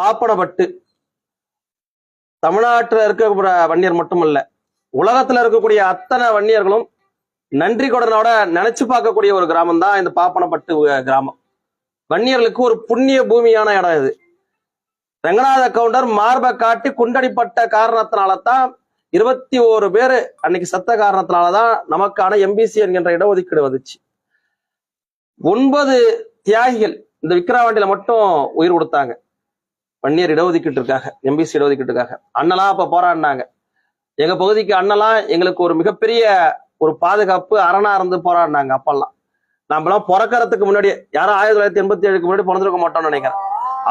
பாப்படப்பட்டு தமிழ்நாட்டில் இருக்கக்கூடிய வன்னியர் மட்டுமல்ல உலகத்துல இருக்கக்கூடிய அத்தனை வன்னியர்களும் நன்றி கொடனோட நினைச்சு பார்க்கக்கூடிய ஒரு கிராமம் தான் இந்த பாப்பனப்பட்டு கிராமம். வன்னியர்களுக்கு ஒரு புண்ணிய பூமியான இடம் இது. ரங்கநாத கவுண்டர் மார்பை காட்டி குண்டடிப்பட்ட காரணத்தினால தான் இருபத்தி ஓரு பேர் அன்னைக்கு சத்த காரணத்தினாலதான் நமக்கான எம்பிசி என்கின்ற இடஒதுக்கீடு வந்துச்சு. ஒன்பது தியாகிகள் இந்த விக்கிரவாண்டியில மட்டும் உயிர் கொடுத்தாங்க. வன்னியர் இடஒதுக்கீட்டுக்காக எம்பிசி இடஒதுக்கீட்டுக்காக அண்ணலாம் அப்ப போராடினாங்க. எங்க பகுதிக்கு அண்ணலாம் எங்களுக்கு ஒரு மிகப்பெரிய ஒரு பாதுகாப்பு அரணா இருந்து போராடினாங்க அப்பெல்லாம். நம்மளாம் பிறக்கிறதுக்கு முன்னாடி யாரும் ஆயிரத்தி தொள்ளாயிரத்தி எண்பத்தி ஏழுக்கு முன்னாடி பிறந்திருக்க மாட்டோம்னு நினைக்கிறேன்.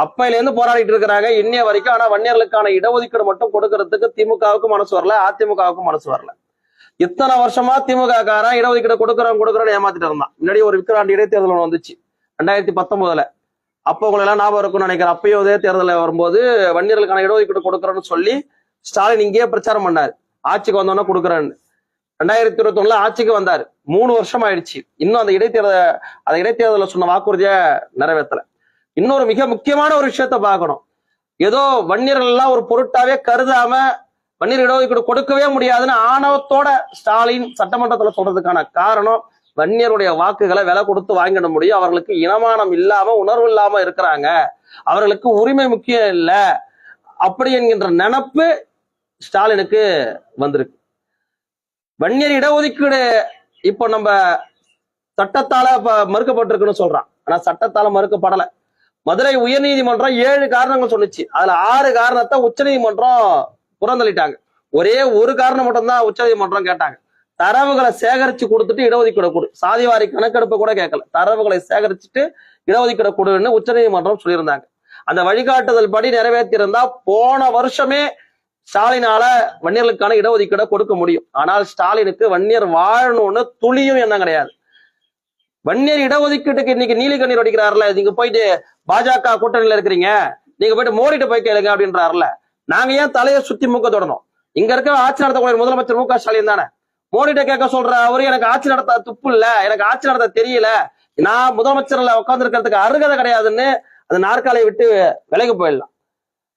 அப்பையில இருந்து போராடிட்டு இருக்கிறாங்க. இன்னைய வரைக்கும் ஆனா வன்னியர்களுக்கான இடஒதுக்கீடு மட்டும் கொடுக்கறதுக்கு திமுகவுக்கு மனசு வரல அதிமுகவுக்கும் மனசு வரல. இத்தனை வருஷமா திமுக காரன் இடஒதுக்கீடு கொடுக்குறோம் கொடுக்குறோம்னு ஏமாத்திட்டு இருந்தான். முன்னாடி ஒரு விக்கிராண்டி இடைத்தேர்தல் ஒன்று வந்துச்சு. ரெண்டாயிரத்தி பத்தொன்பதுல. அப்போ உங்களெல்லாம் ஞாபகம் இருக்கும்னு நினைக்கிறேன். அப்பயும் இதே தேர்தலில் வரும்போது வன்னியர்களுக்கான இடஒதுக்கீடு கொடுக்குறோன்னு சொல்லி ஸ்டாலின் இங்கேயே பிரச்சாரம் பண்ணாரு. ஆட்சிக்கு வந்தோன்னே கொடுக்குறேன்னு. ரெண்டாயிரத்தி இருபத்தி ஒண்ணுல ஆட்சிக்கு வந்தார். மூணு வருஷம் ஆயிடுச்சு. இன்னும் அந்த இடைத்தேர்தல் அந்த இடைத்தேர்தலில் சொன்ன வாக்குறுதியை நிறைவேற்றல. இன்னொரு மிக முக்கியமான ஒரு விஷயத்த பார்க்கணும். ஏதோ வன்னியர்கள் எல்லாம் ஒரு பொருட்டாவே கருதாம வன்னியர் இடஒதுக்கீடு கொடுக்கவே முடியாதுன்னு ஆணவத்தோட ஸ்டாலின் சட்டமன்றத்துல சொல்றதுக்கான காரணம் வன்னியருடைய வாக்குகளை விலை கொடுத்து வாங்கிட முடியும். அவர்களுக்கு இனமானம் இல்லாம உணர்வு இல்லாம இருக்கிறாங்க. அவர்களுக்கு உரிமை முக்கியம் இல்லை. அப்படி என்கின்ற நினப்பு ஸ்டாலினுக்கு வந்திருக்கு. வன்னியர் இடஒதுக்கீடு இப்போ நம்ம சட்டத்தால மறுக்கப்பட்டிருக்குன்னு சொல்றான். ஆனா சட்டத்தால மறுக்கப்படல. மதுரை உயர்நீதிமன்றம் ஏழு காரணங்கள் சொல்லுச்சு அதுல ஆறு காரணத்தை உச்சநீதிமன்றம் புறந்தள்ளிட்டாங்க. ஒரே ஒரு காரணம் மட்டும்தான் உச்சநீதிமன்றம் கேட்டாங்க. தரவுகளை சேகரிச்சு கொடுத்துட்டு இடஒதுக்கீடு கொடு. சாதிவாரி கணக்கெடுப்பு கூட கேட்கல. தரவுகளை சேகரிச்சுட்டு இடஒதுக்கீடு கொடுன்னு உச்சநீதிமன்றம் சொல்லியிருந்தாங்க. அந்த வழிகாட்டுதல் படி நிறைவேற்றியிருந்தா போன வருஷமே ஸ்டாலினால வன்னியர்களுக்கான இடஒதுக்கீடை கொடுக்க முடியும். ஆனால் ஸ்டாலினுக்கு வன்னியர் வாழணும்னு துளியும் என்ன கிடையாது. வன்னியர் இடஒதுக்கீட்டுக்கு இன்னைக்கு நீலி கண்ணீர் அடிக்கிறாருல நீங்க போயிட்டு பாஜக கூட்டணியில இருக்கிறீங்க நீங்க போயிட்டு மோடிட்டு போய் கேளுங்க அப்படின்றாருல. நாங்க ஏன் தலையை சுத்தி மூக்க தொடணும்? இங்க இருக்க ஆட்சி நடத்தக்கூடிய முதலமைச்சர் மு க ஸ்டாலின் தானே. மோடிட்ட கேட்க சொல்ற அவரு எனக்கு ஆட்சி நடத்த துப்பு இல்ல எனக்கு ஆட்சி நடத்த தெரியல. நான் முதலமைச்சர்ல உட்கார்ந்து இருக்கிறதுக்கு அருகதை கிடையாதுன்னு அந்த நாற்காலியை விட்டு விலகி போயிடலாம்.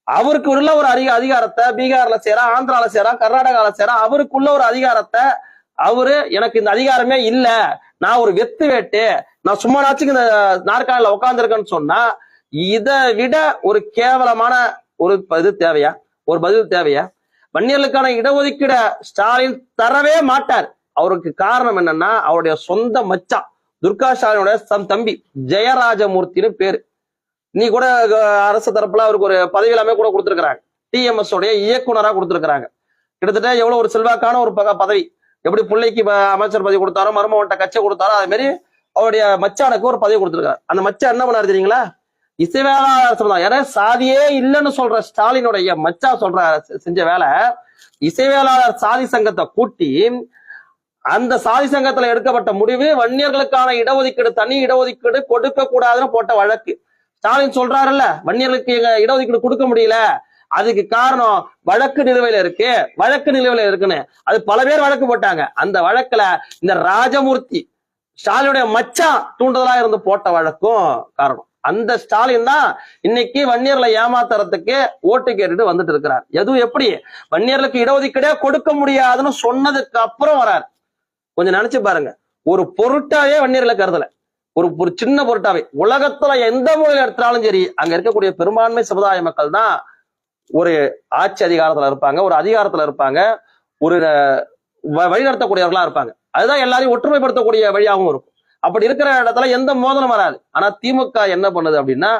அவருக்கு உள்ள ஒரு அதிக அதிகாரத்தை பீகார்ல சேரா ஆந்திரால சேரா கர்நாடகால சேரா அவருக்குள்ள ஒரு அதிகாரத்தை அவரு எனக்கு இந்த அதிகாரமே இல்ல நான் ஒரு வெத்து வேட்டு நான் சும்மா நாச்சுக்கு இந்த நாற்காலில உட்காந்துருக்கேன்னு சொன்னா இதை விட ஒரு கேவலமான ஒரு ப- இது தேவையா? ஒரு பதில் தேவையா? வன்னியர்களுக்கான இடஒதுக்கீட ஸ்டாலின் தரவே மாட்டார். அவருக்கு காரணம் என்னன்னா அவருடைய சொந்த மச்சான் துர்கா ஸ்டாலினோட தம் தம்பி ஜெயராஜமூர்த்தின்னு பேரு. நீ கூட அரசு தரப்புல அவருக்கு ஒரு பதவி எல்லாமே கூட கொடுத்துருக்காங்க டிஎம்எஸ் உடைய இயக்குனரா கொடுத்துருக்காங்க கிட்டத்தட்ட எவ்வளவு ஒரு செல்வாக்கான ஒரு பக- பதவி. எப்படி பிள்ளைக்கு அமைச்சர் பதவி கொடுத்தாரோ மருமகன்ட்ட கட்சி கொடுத்தாரோ அதே மாதிரி அவருடைய மச்சானுக்கு ஒரு பதவி கொடுத்துருக்காரு அந்த மச்சான் என்ன பண்ணாரு தெரியுங்களா? இசைவேளாளர் சமுதாயம் ஏன்னா சாதியே இல்லைன்னு சொல்ற ஸ்டாலினுடைய மச்சா சொல்ற செஞ்ச வேலை இசைவேளாளர் சாதி சங்கத்தை கூட்டி அந்த சாதி சங்கத்துல எடுக்கப்பட்ட முடிவு வன்னியர்களுக்கான இடஒதுக்கீடு தனி இடஒதுக்கீடு கொடுக்க கூடாதுன்னு போட்ட வழக்கு. ஸ்டாலின் சொல்றாருல்ல வன்னியர்களுக்கு எங்க இடஒதுக்கீடு கொடுக்க முடியல. அதுக்கு காரணம் வழக்கு நிலுவையில இருக்கு. வழக்கு நிலுவையில இருக்குன்னு. அது பல பேர் வழக்கு போட்டாங்க. அந்த வழக்குல இந்த ராஜமூர்த்தி ஸ்டாலினுடைய மச்சான் தூண்டுதலா இருந்து போட்ட வழக்கும் காரணம். அந்த ஸ்டாலின் தான் இன்னைக்கு வன்னியர்களை ஏமாத்துறதுக்கு ஓட்டு கேட்டுட்டு வந்துட்டு இருக்கிறார். எதுவும் எப்படி? வன்னியர்களுக்கு இடஒதுக்கீடே கொடுக்க முடியாதுன்னு சொன்னதுக்கு அப்புறம் வராரு. கொஞ்சம் நினைச்சு பாருங்க. ஒரு பொருட்டாவே வன்னியர்களை கருதல. ஒரு ஒரு சின்ன பொருட்டாவே. உலகத்துல எந்த மூலையில எடுத்தாலும் சரி அங்க இருக்கக்கூடிய பெரும்பான்மை சமுதாய மக்கள் தான் ஒரு ஆட்சி அதிகாரத்துல இருப்பாங்க ஒரு அதிகாரத்துல இருப்பாங்க ஒரு வழிநடத்தக்கூடியவர்களா இருப்பாங்க. அதுதான் எல்லாரையும் ஒற்றுமைப்படுத்தக்கூடிய வழியாகவும் இருக்கும். அப்படி இருக்கிற இடத்துல எந்த மோதலும் வராது. ஆனா திமுக என்ன பண்ணுது அப்படின்னா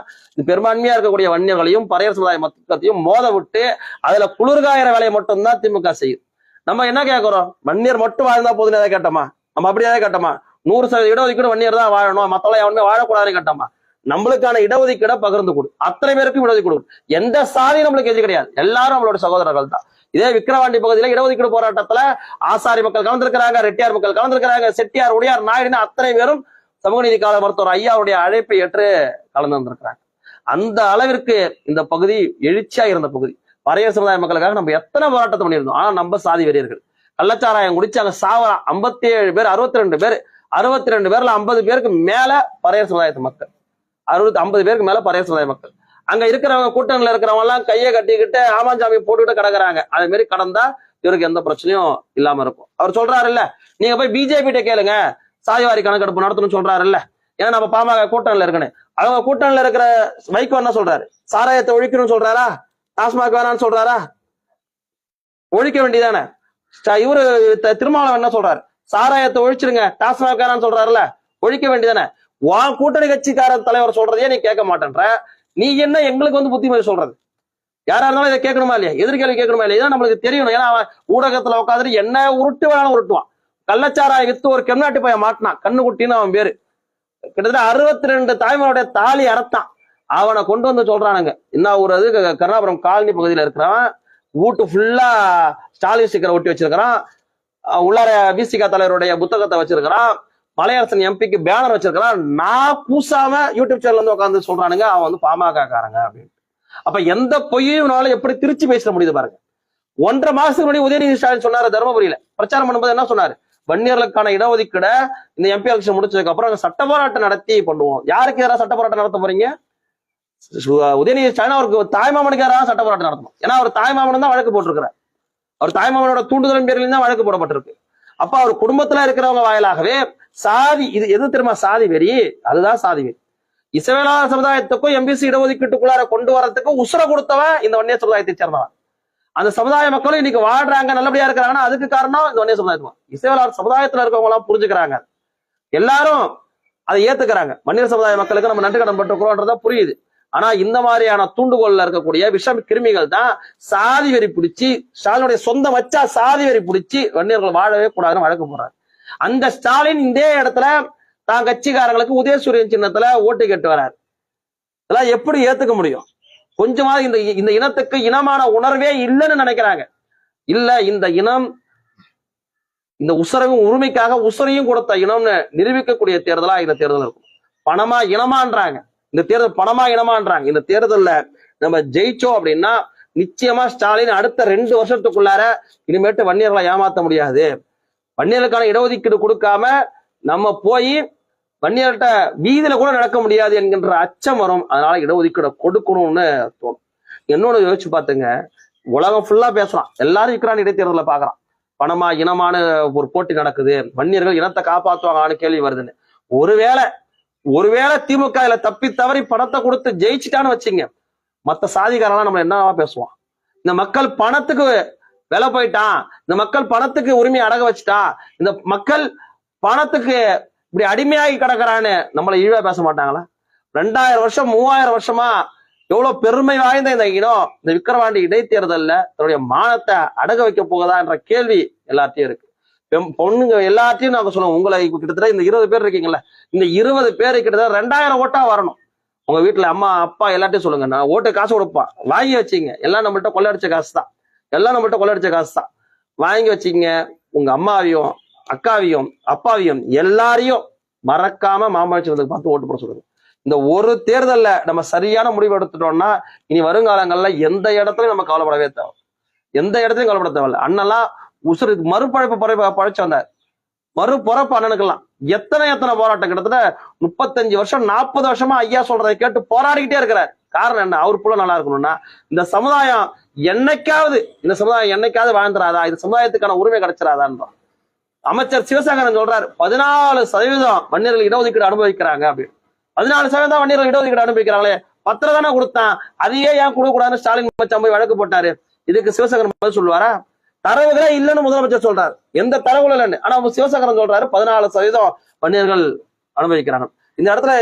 பெரும்பான்மையா இருக்கக்கூடிய வன்னியர்களையும் பறையர் சமுதாய மக்களையும் மோத விட்டு அதுல குளிர்காயிற வேலையை மட்டும்தான் திமுக செய்யுது. நம்ம என்ன கேட்கிறோம் வன்னியர் மட்டும் வாழ்ந்தா போதும் எதை கேட்டோமா? நம்ம அப்படி ஏதாவது கேட்டோமா? நூறு சதவீத இடஒதுக்கீடு வன்னியர் தான் வாழணும். மத்தவங்க எவனுமே வாழக்கூடாதுன்னு கேட்டோமா? நம்மளுக்கான இடஒதுக்கீடை பகிர்ந்து கொடு. அத்தனை பேருக்கும் இடஒதுக்கீடு கொடு. எந்த சாதியும் நம்மளுக்கு எது கிடையாது. எல்லாரும் நம்மளோட சகோதரர்கள் தான் இதே விக்கிரவாண்டி பகுதியில இடஒதுக்கீடு போராட்டத்துல ஆசாரி மக்கள் கலந்திருக்கிறாங்க ரெட்டியார் மக்கள் கலந்திருக்கிறாங்க செட்டியார் உடையார் நாயுடுன்னு அத்தனை பேரும் சமூக நீதி கால மருத்துவர் ஐயாவுடைய அழைப்பை ஏற்று கலந்து வந்திருக்கிறாங்க. அந்த அளவிற்கு இந்த பகுதி எழுச்சியா இருந்த பகுதி. பறையர் சமுதாய மக்களுக்காக நம்ம எத்தனை போராட்டத்தை பண்ணியிருந்தோம். ஆனா நம்ம சாதி வெறியர்கள். கள்ளச்சாராயம் குடிச்சாங்க சாவரா ஐம்பத்தி ஏழு பேர் அறுபத்தி ரெண்டு பேர் அறுபத்தி ரெண்டு பேர்ல ஐம்பது பேருக்கு மேல பறையர் சமுதாயத்து மக்கள். அறுபத்தி ஐம்பது பேருக்கு மேல பறையர் சமுதாய மக்கள். அங்க இருக்கிறவங்க கூட்டணியில இருக்கிறவங்க எல்லாம் கையை கட்டிக்கிட்டு ஆமாஞ்சாமி போட்டுக்கிட்டு கிடக்குறாங்க. அதே மாதிரி கடந்தா இவருக்கு எந்த பிரச்சனையும் இல்லாம இருக்கும். அவர் சொல்றாரு இல்ல நீங்க போய் பிஜேபி கிட்ட கேளுங்க. சாதிவாரி கணக்கெடுப்பு நடத்தணும்னு சொல்றாரு இல்ல ஏன்னா நம்ம பாமக கூட்டணியில இருக்கணும். அவங்க கூட்டணியில இருக்கிற வைகோ என்ன சொல்றாரு? சாராயத்தை ஒழிக்கணும்னு சொல்றாரா? டாஸ்மாக் வேணாம்னு சொல்றாரா? ஒழிக்க வேண்டியதானே? இவரு த- திருமாவளவன் என்ன சொல்றாரு? சாராயத்தை ஒழிச்சிருங்க டாஸ்மாக் வேணாம்னு சொல்றாருல ஒழிக்க வேண்டியதானே? வா கூட்டணி கட்சிக்கார தலைவர் சொல்றதையே நீ கேட்க மாட்டேன்ற. நீ என்ன எங்களுக்கு வந்து புத்திமதி சொல்றது? யாரா இருந்தாலும் இதை கேட்கணுமா இல்லையா? எதிர்கேள்வி கேட்கணுமா இல்லையா? இதான் நம்மளுக்கு தெரியணும். ஏன்னா அவன் ஊடகத்துல உட்காந்துட்டு என்ன உருட்டு வேணாலும் உருட்டுவான். கள்ளச்சாராய வித்து ஒரு கெம்நாட்டு பையன் மாட்டினான். கண்ணுக்குட்டின்னு அவன் பேரு. கிட்டத்தட்ட அறுபத்தி ரெண்டு தாய்மாருடைய தாலி அறத்தான். அவனை கொண்டு வந்து சொல்றானுங்க. என்ன ஊர் அது? க- கருணாபுரம் காலனி பகுதியில இருக்கிறவன். வீட்டு ஃபுல்லா ஸ்டாலின் ஸ்டிக்கரை ஒட்டி வச்சிருக்கிறான். உள்ளார பிசிகா தலைவருடைய புத்தகத்தை வச்சிருக்கிறான். மலையரசன் எம்பிக்கு பேனர் வச்சிருக்கலாம் நான் பூசாம யூடியூப் சேனல்ல இருந்து உட்காந்து சொல்றானுங்க அவன் வந்து பாமகக்காரங்க அப்படின்னு. அப்ப எந்த பொய்யுனாலும் எப்படி திருச்சி பேச முடியுது பாருங்க. ஒன்றரை மாசத்துக்கு முன்னாடி உதயநிதி ஸ்டாலின் சொன்னாரு தருமபுரியில. பிரச்சாரம் பண்ணும்போது என்ன சொன்னாரு? வன்னியர்களுக்கான இடஒதுக்கீட இந்த எம்பி எலெக்ஷன் முடிச்சதுக்கு அப்புறம் சட்ட போராட்டம் நடத்தி பண்ணுவோம். யாருக்கு எதிராக சட்ட போராட்டம் நடத்த போறீங்க? உதயநிதி ஸ்டாலின் அவருக்கு தாய்மாமனுக்கு எதிராக சட்ட போராட்டம் நடத்தணும். ஏன்னா அவர் தாய்மாமன் தான் வழக்கு போட்டிருக்கிறார். அவர் தாய்மாமனோட தூண்டுதலின் பேரில் தான் வழக்கு போடப்பட்டிருக்கு. அப்ப அவர் குடும்பத்துல இருக்கிறவங்க வாயிலாகவே சாதி இது எது தெரியுமா? சாதி வெறி. அதுதான் சாதி வெறி. இசைவேளாளர் சமுதாயத்துக்கும் எம்பிசி இடஒதுக்கீட்டுக்குள்ளார கொண்டு வரதுக்கு உசுர கொடுத்தவன் இந்த வன்னிய சமுதாயத்தை சேர்ந்தவன். அந்த சமுதாய மக்களும் இன்னைக்கு வாழ்றாங்க நல்லபடியா இருக்கிறாங்கன்னா அதுக்கு காரணம் இந்த வன்னிய சமுதாயத்துவம் இசைவேளாளர் சமுதாயத்துல இருக்கவங்க எல்லாம் புரிஞ்சுக்கிறாங்க. எல்லாரும் அதை ஏத்துக்கிறாங்க. வன்னியர் சமுதாய மக்களுக்கு நம்ம நன்றி கடன் பட்டுக்கிறோன்றதா புரியுது. ஆனா இந்த மாதிரியான தூண்டுகோல்ல இருக்கக்கூடிய விஷம் கிருமிகள் தான் சாதி வெறி பிடிச்சி ஸ்டாலினுடைய சொந்த வச்சா சாதி வெறி பிடிச்சி வன்னியர்கள் வாழவே கூடாதுன்னு வழக்கு போடுறாங்க. அந்த ஸ்டாலின் இதே இடத்துல தான் கட்சிக்காரங்களுக்கு உதயசூரியன் சின்னத்துல ஓட்டு கேட்டு வராரு. இதெல்லாம் எப்படி ஏத்துக்க முடியும்? கொஞ்சமாவது இந்த இந்த இனத்துக்கு இனமான உணர்வே இல்லைன்னு நினைக்கிறாங்க. இல்ல இந்த இனம் இந்த உசரவும் உரிமைக்காக உசரையும் கொடுத்த இனம்னு நிரூபிக்கக்கூடிய தேர்தலா இந்த தேர்தல் இருக்கும். பணமா இனமான்றாங்க. இந்த தேர்தல் பணமா இனமான்றாங்க. இந்த தேர்தல்ல நம்ம ஜெயிச்சோம் அப்படின்னா நிச்சயமா ஸ்டாலின் அடுத்த ரெண்டு வருஷத்துக்குள்ளார இனிமேட்டு வன்னியர்களை ஏமாத்த முடியாது. வன்னியர்களுக்கான இடஒதுக்கீடு கொடுக்காம நம்ம போய் வன்னியர்கிட்ட வீதியில கூட நடக்க முடியாது என்கின்ற அச்சம் வரும். அதனால இடஒதுக்கீடு கொடுக்கணும்னு தோணும். என்னோட யோசிச்சு பார்த்துங்க உலகம் ஃபுல்லா பேசலாம் எல்லாரும் இருக்கிறான் இடைத்தேர்தல பாக்குறான். பணமா இனமான ஒரு போட்டி நடக்குது. வன்னியர்கள் இனத்தை காப்பாத்துவாங்கன்னு கேள்வி வருதுன்னு. ஒருவேளை ஒருவேளை திமுக இதுல தப்பி தவறி பணத்தை கொடுத்து ஜெயிச்சிட்டான்னு வச்சுங்க. மற்ற சாதிகாரெல்லாம் நம்ம என்னவா பேசுவோம் இந்த மக்கள் பணத்துக்கு விலை போயிட்டான் இந்த மக்கள் பணத்துக்கு உரிமை அடக வச்சுட்டான் இந்த மக்கள் பணத்துக்கு இப்படி அடிமையாகி கிடக்குறான்னு நம்மளை இழிவா பேச மாட்டாங்களா? ரெண்டாயிரம் வருஷம் மூவாயிரம் வருஷமா எவ்வளவு பெருமை வாய்ந்த இந்த இனம் இந்த விக்கிரவாண்டி இடைத்தேர்தல்ல தன்னுடைய மானத்தை அடக வைக்க போகுதா என்ற கேள்வி எல்லாத்தையும் இருக்கு. பொண்ணுங்க எல்லாத்தையும் நாங்க சொல்லுவோம் உங்களை கிட்டத்தட்ட இந்த இருபது பேர் இருக்கீங்கல்ல இந்த இருபது பேர் கிட்டத்தட்ட ரெண்டாயிரம் ஓட்டா வரணும். உங்க வீட்டுல அம்மா அப்பா எல்லாத்தையும் சொல்லுங்க நான் ஓட்டு காசு கொடுப்பா வாங்கி வச்சிங்க எல்லாம் நம்மள்ட்ட கொள்ளடிச்ச காசு தான் எல்லாம் நம்மள்ட்ட கொள்ளடிச்ச காசு தான் வாங்கி வச்சிங்க உங்க அம்மாவையும் அக்காவையும் அப்பாவையும் எல்லாரையும் மறக்காம மாமல்லத்துக்கு பார்த்து ஓட்டு போட சொல்லுங்க. இந்த ஒரு தேர்தல்ல நம்ம சரியான முடிவு எடுத்துட்டோம்னா இனி வருங்காலங்கள்ல எந்த இடத்துலயும் நம்ம கவலைப்படவே தேவை எந்த இடத்துலயும் கவலைப்பட தேவையில்ல. அண்ணெல்லாம் உசுறு மறுபழைப்பு பழைப்பு பழைச்சு வந்தார். மறு பொறப்பு அண்ணனுக்கெல்லாம். எத்தனை எத்தனை போராட்டம்? கிட்டத்தட்ட முப்பத்தஞ்சு வருஷம் நாற்பது வருஷமா ஐயா சொல்றதை கேட்டு போராடிக்கிட்டே இருக்கிறார். காரணம் என்ன? அவர் போல நல்லா இருக்கணும்னா இந்த சமுதாயம் என்னைக்காவது இந்த சமுதாயம் என்னைக்காவது வாழ்ந்துராதா? இந்த சமுதாயத்துக்கான உரிமை கிடைச்சிடாதான்றான் அமைச்சர் சிவசங்கரன் சொல்றாரு பதினாலு சதவீதம் வன்னியர்கள் இடஒதுக்கீடு அனுபவிக்கிறாங்க அப்படின்னு. பதினாலு சதவீதம் வன்னியர்கள் இடஒதுக்கீடு அனுபவிக்கிறாங்களே பத்திரம் தானே கொடுத்தான். அதையே ஏன் கொடுக்க கூடாதுன்னு ஸ்டாலின் மச்சான் போய் வழக்கு போட்டாரு. இதுக்கு சிவசங்கரன் பதில் சொல்லுவாரா? தரவுகளே இல்லைன்னு முதலமைச்சர் சொல்றாரு. எந்த தரவுகளும் இல்லைன்னு. ஆனா சிவசங்கரன் சொல்றாரு பதினாலு சதவீதம் வன்னியர்கள் அனுபவிக்கிறாங்க. இந்த இடத்துல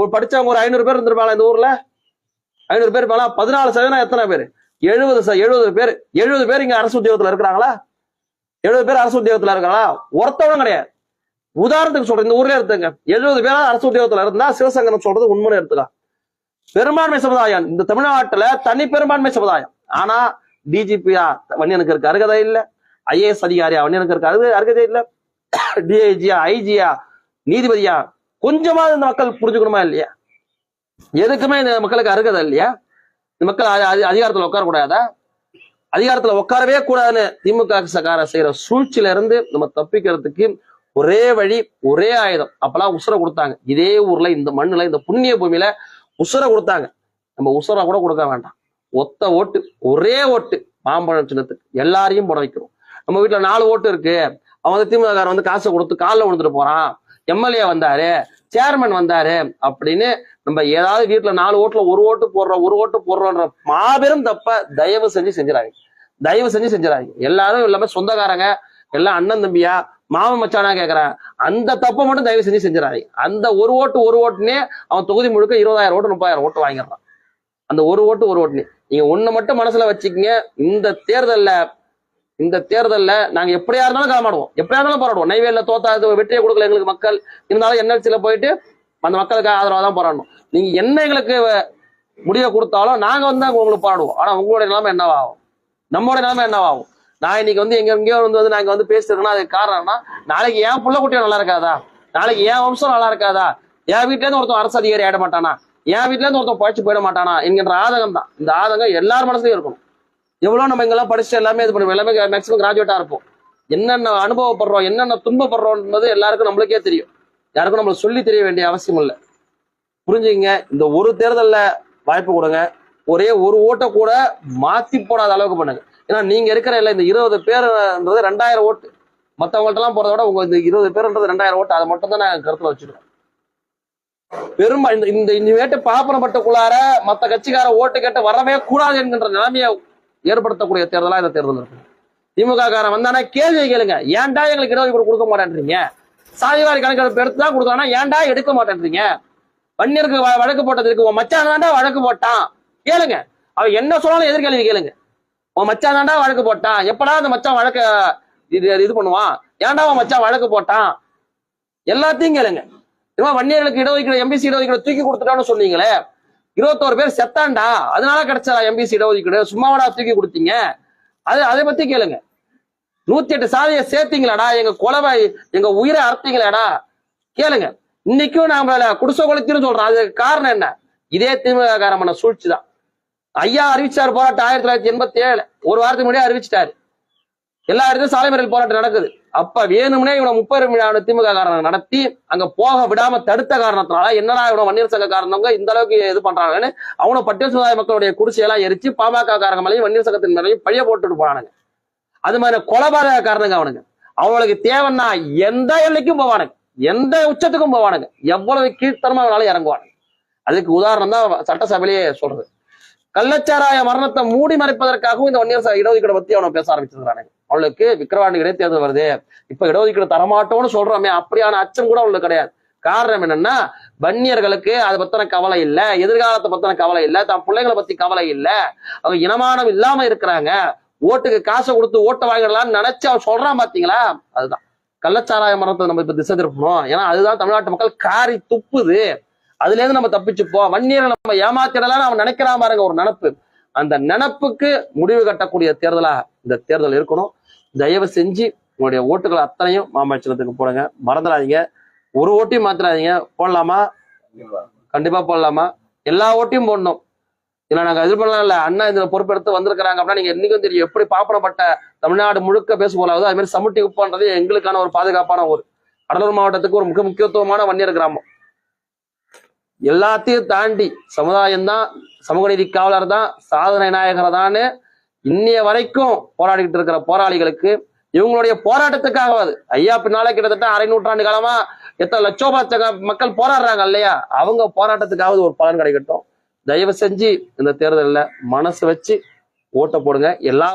ஒரு படிச்சவங்க ஒரு ஐநூறு பேர் இருந்திருப்பாங்களா இந்த ஊர்ல? ஐநூறு பேர் இருப்பாங்களா பதினாலு சதவீதம் எத்தனை பேர்? எழுபது ச- எழுபது பேர். எழுபது பேர் இங்க அரசு உத்தியோகத்துல இருக்கிறாங்களா? எழுபது பேர் அரசு உத்தியோகத்துல இருக்காங்களா? ஒருத்தவனும் கிடையாது. உதாரணத்துக்கு சொல்றேன் இந்த ஊர்ல எடுத்துங்க எழுபது பேரா அரசு உத்தியோகத்துல இருந்தா சிவசங்கரம் சொல்றது உண்மைன்னு எடுத்துக்கலாம் பெரும்பான்மை சமுதாயம் இந்த தமிழ்நாட்டுல தனி பெரும்பான்மை சமுதாயம். ஆனா டிஜிபியா வன்னியனுக்கு இருக்க அருகதை இல்ல. ஐஏஎஸ் அதிகாரியா வன்னியனுக்கு இருக்க அருகதை அருகதை இல்ல. டிஐஜியா ஐஜியா நீதிபதியா கொஞ்சமாவது இந்த மக்கள் புரிஞ்சுக்கணுமா இல்லையா? எதுக்குமே இந்த மக்களுக்கு அருகதை இல்லையா? இந்த மக்கள் அதிகாரத்துல உட்கார கூடாதா அதிகாரத்துல உட்காரவே கூடாதுன்னு திமுக சகார செய்யற சூழ்ச்சியில இருந்து நம்ம தப்பிக்கிறதுக்கு ஒரே வழி ஒரே ஆயுதம். அப்பெல்லாம் உசுர கொடுத்தாங்க. இதே ஊர்ல இந்த மண்ணுல இந்த புண்ணிய பூமியில உசுர கொடுத்தாங்க. நம்ம உசுர கூட கொடுக்க வேண்டாம். ஒத்த ஓட்டு ஒரே ஓட்டு மாம்பழம் சின்னத்துக்கு. எல்லாரையும் போட வைக்கிறோம். நம்ம வீட்டுல நாலு ஓட்டு இருக்கு. அவன் வந்து திமுக வந்து காசை கொடுத்து காலில் விழுந்துட்டு போறான். எம்எல்ஏ வந்தாரு சேர்மன் வந்தாரு அப்படின்னு நம்ம ஏதாவது வீட்டுல நாலு ஓட்டுல ஒரு ஓட்டு போடுறோம் ஒரு ஓட்டு போடுறோன்ற மாபெரும் தப்ப தயவு செஞ்சு செஞ்சிடாங்க தயவு செஞ்சு செஞ்சிடாங்க எல்லாரும் எல்லாமே சொந்தக்காரங்க எல்லாம் அண்ணன் தம்பியா மாமன் மச்சானா கேக்குறேன். அந்த தப்பை மட்டும் தயவு செஞ்சு செஞ்சிடாங்க அந்த ஒரு ஓட்டு ஒரு ஓட்டுனே அவன் தொகுதி முழுக்க இருபதாயிரம் ஓட்டு முப்பதாயிரம் ஓட்டு வாங்கிடுறான். அந்த ஒரு ஓட்டு ஒரு ஓட்டுனே நீங்க ஒண்ணு மட்டும் மனசுல வச்சுக்கங்க. இந்த தேர்தல்ல இந்த தேர்தல்ல நாங்க எப்படியா இருந்தாலும் களமாடுவோம் எப்படியா இருந்தாலும் போராடுவோம். நெய்வேலியில தோத்தா வெற்றியை கொடுக்கல எங்களுக்கு மக்கள். இருந்தாலும் என்எல்சியில போயிட்டு அந்த மக்களுக்கு ஆதரவாக தான் போராடணும். நீங்க என்ன எங்களுக்கு முடிவை கொடுத்தாலும் நாங்க வந்து உங்களுக்கு போராடுவோம். ஆனா உங்களுடைய நிலைமை என்னவாகும்? நம்மளுடைய நிலைமை என்னவாகும்? நான் இன்னைக்கு வந்து எங்க எங்கேயோ வந்து வந்து நாங்க வந்து பேசிருக்கோம்னா அதுக்கு காரணம்னா நாளைக்கு என் புள்ள குட்டியும் நல்லா இருக்காதா? நாளைக்கு என் வம்சம் நல்லா இருக்காதா? என் வீட்டுல இருந்து ஒருத்தன் அரசு அதிகாரி ஆயிட மாட்டானா? என் வீட்டுல இருந்து ஒருத்தன் பழிச்சு போயிட மாட்டானா? என்கின்ற ஆதங்கம் தான். இந்த ஆதங்கம் எல்லார் மனசுலயும் இருக்கணும். எவ்வளவு நம்ம இங்கெல்லாம் படிச்சுட்டு எல்லாமே இது பண்ணுவோம். எல்லாமே மேக்ஸிமம் கிராஜுவேட்டா இருப்போம். என்னென்ன அனுபவப்படுறோம் என்னென்ன துன்பப்படுறோம்ன்றது எல்லாருக்கும் நம்மளுக்கே தெரியும். யாருக்கும் நம்மளை சொல்லி தெரிய வேண்டிய அவசியம் இல்லை. புரிஞ்சுங்க இந்த ஒரு தேர்தலில் வாய்ப்பு கொடுங்க. ஒரே ஒரு ஓட்டை கூட மாத்தி போடாத அளவுக்கு பண்ணுங்க. ஏன்னா நீங்க இருக்கிற இல்லை இந்த இருபது பேருன்றது ரெண்டாயிரம் ஓட்டு. மற்றவங்கள்ட்டலாம் போகிறத போறத விட உங்க இந்த இருபது பேருன்றது ரெண்டாயிரம் ஓட்டு அதை மட்டும் தான் நாங்கள் கருத்தில் வச்சிருக்கேன் பெரும்பா இந்த இந்த இனிமேட்டு பாப்பனப்பட்டக்குள்ளார மற்ற கட்சிக்கார ஓட்டு கேட்டு வரவே கூடாது என்கின்ற நிலைமையை ஏற்படுத்தக்கூடிய தேர்தலா இந்த தேர்தல் இருக்கு. திமுக காரன் வந்தானா கேள்வி கேளுங்க. ஏன்டா எங்களுக்கு இடஒதுக்கீடு கொடுக்க மாட்டேன்றீங்க? சாதிவாரி கணக்கெடுப்பு எடுத்து தான் கொடுத்தானா ஏன்டா எடுக்க மாட்டேன்றீங்க? வன்னியருக்கு வ- வழக்கு போட்டதுக்கு உன் மச்சான் தாண்டா வழக்கு போட்டான். கேளுங்க. அவன் என்ன சொன்னாலும் எதிர்கேள்வி கேளுங்க. உன் மச்சான் தாண்டா வழக்கு போட்டான். எப்படா அந்த மச்சான் வழக்க இது இது பண்ணுவான்? ஏன்டா உன் மச்சான் வழக்கு போட்டான்? எல்லாத்தையும் கேளுங்க. இவன் வன்னியர்களுக்கு இடஒதுக்கீடு எம்பிசி இடஒதுக்கீடு தூக்கி கொடுத்துட்டான்னு சொன்னீங்களே. இருபத்தோரு பேர் செத்தாண்டா அதனால கிடைச்சா எம்பிசி இடஒதுக்கீடு? சும்மாவடா தூக்கி கொடுத்தீங்க. அது அதை பத்தி கேளுங்க. நூத்தி எட்டு சாதியை சேர்த்தீங்களாடா? எங்க குலவை எங்க உயிரை அறுத்தீங்களாடா? கேளுங்க. இன்னைக்கும் நாம குடிசை கொளுத்தின்னு சொல்றோம். அதுக்கு காரணம் என்ன? இதே திமுக சூழ்ச்சி தான் ஐயா அறிவிச்சார் போராட்டம் ஆயிரத்தி தொள்ளாயிரத்தி எண்பத்தி ஏழு ஒரு வாரத்துக்கு முன்னாடி அறிவிச்சிட்டாரு. எல்லா இடத்துலயும் சாலை மறியல் போராட்டம் நடக்குது. அப்ப வேணும்னே இவனை முப்பது விழாவை திமுக காரணம் நடத்தி அங்க போக விடாம தடுத்த காரணத்தினால என்னடா இவன வன்னியர் சங்க காரணவங்க இந்த அளவுக்கு இது பண்றாங்கன்னு அவனை பட்டியல் சமுதாய மக்களுடைய குடிசையெல்லாம் எரிச்சு பாமக காரங்க மேலையும் வன்னியர் சங்கத்தின் மேலையும் பழிய போட்டுட்டு போனானுங்க. அது மாதிரி கொலபாதக காரணங்க அவனுங்க. அவனுக்கு தேவைன்னா எந்த எல்லைக்கும் போவானுங்க. எந்த உச்சத்துக்கும் போவானுங்க. எவ்வளவு கீழ்த்தனமா அவனால இறங்குவானுங்க. அதுக்கு உதாரணம் தான் சட்டசபையிலேயே சொல்றது. கள்ளச்சாராய மரணத்தை மூடி மறைப்பதற்காகவும் இந்த வன்னியர் இடஒதுக்கீடு பத்தி அவனை பேச ஆரம்பிச்சிருக்கானு அவளுக்கு விக்கிரவாண்டி இடைத்தேர்தல் வருது. இப்ப இடஒதுக்கீடு தரமாட்டோம்னு சொல்றோமே அப்படியான அச்சம் கூட அவளுக்கு கிடையாது. காரணம் என்னன்னா வன்னியர்களுக்கு அதை பத்தின கவலை இல்லை எதிர்காலத்தை பத்தின கவலை இல்லை தன் பிள்ளைங்களை பத்தி கவலை இல்லை அவங்க இனமானம் இல்லாம இருக்கிறாங்க. ஓட்டுக்கு காசை கொடுத்து ஓட்டை வாங்கிடலாம்னு நினைச்சு அவன் சொல்றான் பாத்தீங்களா? அதுதான். கள்ளச்சாராய மரத்தை நம்ம இப்ப திசை திருப்பணும். ஏன்னா அதுதான் தமிழ்நாட்டு மக்கள் காரி துப்புது. அதுல இருந்து நம்ம தப்பிச்சுப்போம். வன்னியரை நம்ம ஏமாத்திடலாம்னு அவன் நினைக்கிறா பாருங்க ஒரு நினப்பு. அந்த நினப்புக்கு முடிவு கட்டக்கூடிய தேர்தலா இந்த தேர்தல் இருக்கணும். தயவு செஞ்சு உங்களுடைய ஓட்டுகள் அத்தனையும் மாமல்லத்துக்கு போடுங்க. மறந்துடாதீங்க. ஒரு ஓட்டையும் மாத்திராதீங்க. போடலாமா? கண்டிப்பா போடலாமா? எல்லா ஓட்டையும் போடணும். இல்ல நாங்க இது பண்ணலாம் இல்லை. அண்ணா இதுல பொறுப்பெடுத்து வந்திருக்கிறாங்க அப்படின்னா நீங்க என்னைக்கும் தெரியும் எப்படி பாப்பனப்பட்ட தமிழ்நாடு முழுக்க பேச போலாவது அது மாதிரி சமுட்டி உப்புன்றது எங்களுக்கான ஒரு பாதுகாப்பான ஊர். கடலூர் மாவட்டத்துக்கு ஒரு மிக முக்கியத்துவமான வன்னியர் கிராமம். எல்லாத்தையும் தாண்டி சமுதாயம் தான் சமூக நீதி காவலர் தான் சாதனை நாயகர் தான் இன்னைய வரைக்கும் போராடிக்கிட்டு இருக்கிற போராளிகளுக்கு இவங்களுடைய போராட்டத்துக்காகவாது ஐயா பின்னால கிட்டத்தட்ட அரை நூற்றாண்டு காலமா எத்தனை லட்சோபாத்த மக்கள் போராடுறாங்க இல்லையா? அவங்க போராட்டத்துக்காவது ஒரு பலன் கிடைக்கட்டும். தயவு செஞ்சு இந்த தேர்தலில் மனசு வச்சு ஓட்ட போடுங்க. எல்லா